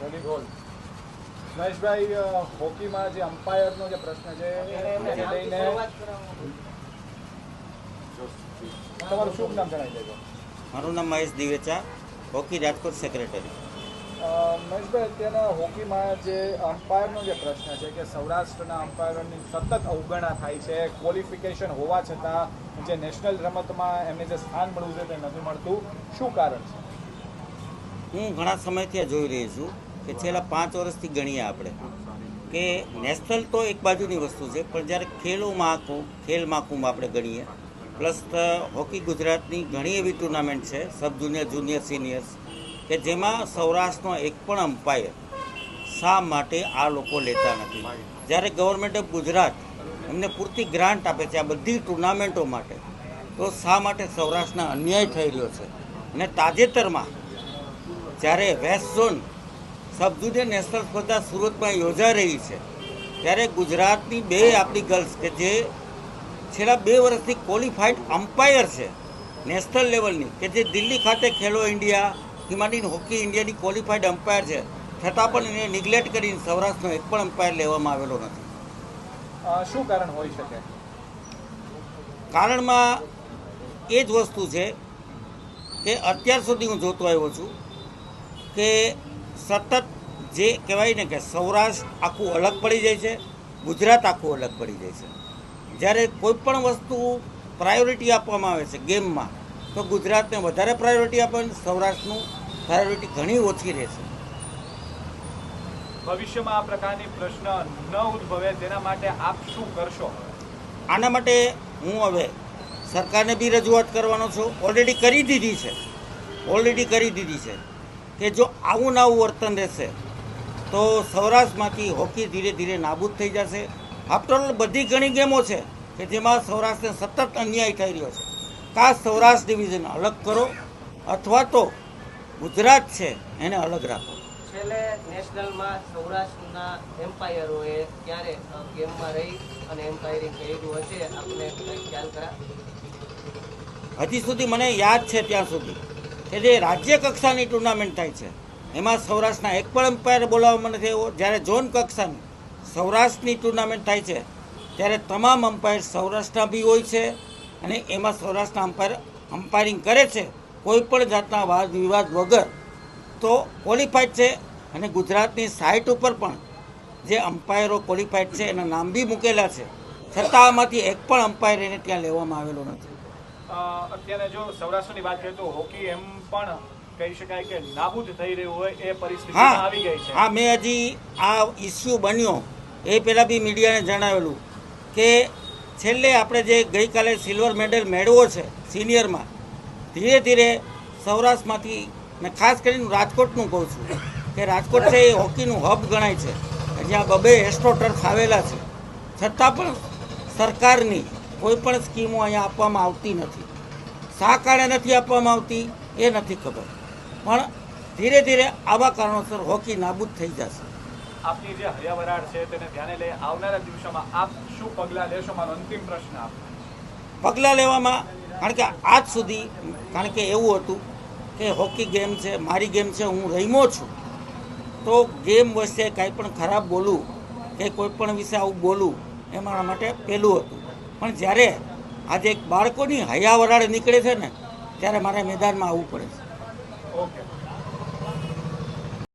Ready goal મહેશભાઈ હોકીમાં જે અમ્પાયરનો જે પ્રશ્ન છે એને લઈને તમારું શુભ નામ જણાવી દેજો. મારું નામ મહેશ દિવેચા હોકી રાજકોટ સેક્રેટરી મહેશભાઈ અત્યારના હોકીમાં જે અમ્પાયરનો જે પ્રશ્ન છે કે સૌરાષ્ટ્રના અમ્પાયરોની સતત અવગણના થાય છે ક્વોલિફિકેશન હોવા છતાં જે નેશનલ રમતમાં એમને જે સ્થાન મળવું છે તે નથી મળતું. શું કારણ છે? હું ઘણા સમયથી જોઈ રહી છું. કે છેલ્લા પાંચ વર્ષથી ગણીએ આપણે, કે નેશનલ તો એક બાજુની વસ્તુ છે, પણ જ્યારે ખેલો મહાકુંભ ખેલ મહાકુંભ આપણે ગણીએ, પ્લસ હોકી ગુજરાતની ઘણી એવી ટુર્નામેન્ટ છે, સબ જુનિયર જુનિયર, સિનિયર્સ, કે જેમાં સૌરાષ્ટ્રનો એક પણ અમ્પાયર શા માટે આ લોકો લેતા નથી? જ્યારે ગવર્મેન્ટ ઓફ ગુજરાત એમને પૂરતી ગ્રાન્ટ આપે છે આ બધી ટુર્નામેન્ટો માટે, તો શા માટે સૌરાષ્ટ્રના અન્યાય થઈ રહ્યો છે? અને તાજેતરમાં જ્યારે વેસ્ટ ઝોન સબ નેશનલ સ્પર્ધા સુરતમાં યોજાઈ રહી છે. ત્યારે ગુજરાતની બે આપણી ગર્લ્સ કે જે છેલ્લા બે વર્ષથી ક્વોલિફાઈડ અમ્પાયર છે નેશનલ લેવલની કે જે દિલ્હી ખાતે ખેલો ઇન્ડિયા હિમાલયન હોકી ઇન્ડિયાની ક્વોલિફાઈડ અમ્પાયર છે છતાં પણ એને નિગ્લેક્ટ કરીને સૌરાષ્ટ્રનો એક પણ અમ્પાયર લેવામાં આવેલો નથી. શું કારણ હોઈ શકે? કારણમાં એ જ વસ્તુ છે કે અત્યાર સુધી હું જોતો આવ્યો છું કે સતત જે કહેવાય ને કે સૌરાષ્ટ્ર આખું અલગ પડી જાય છે ગુજરાત આખું અલગ પડી જાય છે. જ્યારે કોઈ પણ વસ્તુ પ્રાયોરિટી આપવામાં આવે છે ગેમમાં તો ગુજરાતને વધારે પ્રાયોરિટી આપે ને સૌરાષ્ટ્રનું પ્રાયોરિટી ઘણી ઓછી રહેશે ભવિષ્યમાં આ પ્રકારની પ્રશ્ન ન ઉદ્ભવે તેના માટે આપ શું કરશો આના માટે હું હવે સરકારને બી રજૂઆત કરવાનો છું. ઓલરેડી કરી દીધી છે. ઓલરેડી કરી દીધી છે. કે જો આવું નાવું વર્તન રહેશે તો સૌરાષ્ટ્રમાંથી હોકી ધીરે ધીરે નાબૂદ થઈ જશે. આફ્ટરઓલ બધી ઘણી ગેમો છે કે જેમાં સૌરાષ્ટ્રને સતત અન્યાય થઈ રહ્યો છે. ખાસ સૌરાષ્ટ્ર ડિવિઝન અલગ કરો અથવા તો ગુજરાત છે એને અલગ રાખો. છેલ્લે નેશનલમાં સૌરાષ્ટ્રના એમ્પાયરોએ ક્યારે ગેમમાં રહી અને એમ્પાયરિંગ કર્યું હશે આપણે ખ્યાલ કરા હજી સુધી મને યાદ છે ત્યાં સુધી. કે જે રાજ્ય કક્ષાની ટુર્નામેન્ટ થાય છે, એમાં સૌરાષ્ટ્રના એક પણ એમ્પાયર બોલાવવામાં નથી આવ્યો. જ્યારે ઝોન કક્ષાની સૌરાષ્ટ્રની ટુર્નામેન્ટ થાય છે, ત્યારે તમામ અમ્પાયર સૌરાષ્ટ્રના બી હોય છે અને એમાં સૌરાષ્ટ્રના અમ્પાયર અમ્પાયરિંગ કરે છે, કોઈ પણ જાતના વાદ વિવાદ વગર. તો ક્વોલિફાઈડ છે અને ગુજરાતની સાઇટ ઉપર પણ જે અમ્પાયરો ક્વોલિફાઈડ છે એના નામ બી મૂકેલા છે. છતાં આમાંથી એક પણ અમ્પાયર એને ત્યાં લેવામાં આવેલો નથી. અત્યારે જો સૌરાષ્ટ્રની વાત કરીએ તો હોકી એમ પણ કહી શકાય કે નાબૂદ થઈ રહ્યું હોય એ પરિસ્થિતિ આવી ગઈ છે. હા મેં હજી આ ઇસ્યુ બન્યો. એ પહેલાં બી મીડિયાને જણાવેલું કે છેલ્લે આપણે જે ગઈકાલે સિલ્વર મેડલ મેળવ્યો છે સિનિયરમાં ધીરે ધીરે સૌરાષ્ટ્રમાંથી ને ખાસ કરીને રાજકોટનું કહું છું કે રાજકોટ છે એ હોકીનું હબ ગણાય છે. જ્યાં બબે એસ્ટ્રો ટર્ફ આવેલા છે. છતાં પણ સરકારની કોઈ પણ સ્કીમો અહીંયા આપવામાં આવતી નથી. શા કારણે નથી આપવામાં આવતી? એ નથી ખબર. પણ ધીરે ધીરે આવા કારણોસર હોકી નાબૂદ થઈ જશે. આપની જે હરિયાવરાળ છે તેને ધ્યાને લઈ આવનારા દિવસોમાં આપ શું પગલાં લેશો? મારો અંતિમ પ્રશ્ન આપ પગલાં લેવામાં કારણ કે આજ સુધી કારણ કે એવું હતું કે હોકી ગેમ છે મારી ગેમ છે હું રમ્યો છું. તો ગેમ વચ્ચે કાંઈ પણ ખરાબ બોલવું કે કોઈ પણ વિશે આવું બોલવું એ મારા માટે પહેલું હતું. પણ જ્યારે આજે એક બાળકોની હૈયાવરાળ નીકળે છે ને, ત્યારે મારે મેદાનમાં આવવું પડે છે.